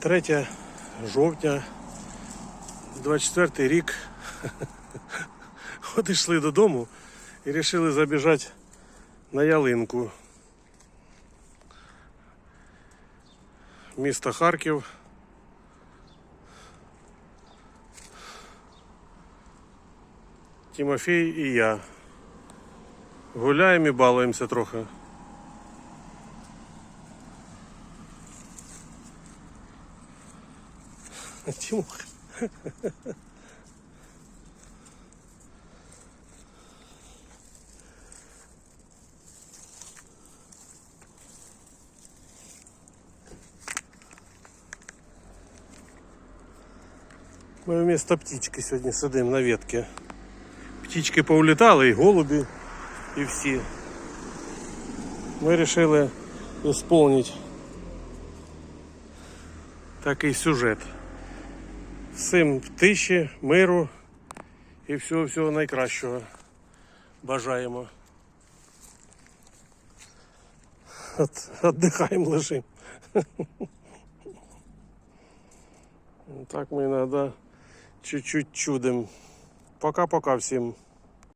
3 жовтня, 24 рік. От йшли додому і вирішили забіжати на ялинку. Місто Харків. Тимофій і я. Гуляємо і балуємося трохи. Тимох. Ми вместо птички сьогодні сидимо на ветці. Птички поулітали, і голуби, і всі. Ми вирішили исполнить такий сюжет. Всім тиші, миру і всього всього найкращого бажаємо. От, отдыхаем, лежим. Так ми іноді чуть-чуть чудим. Пока-пока всім.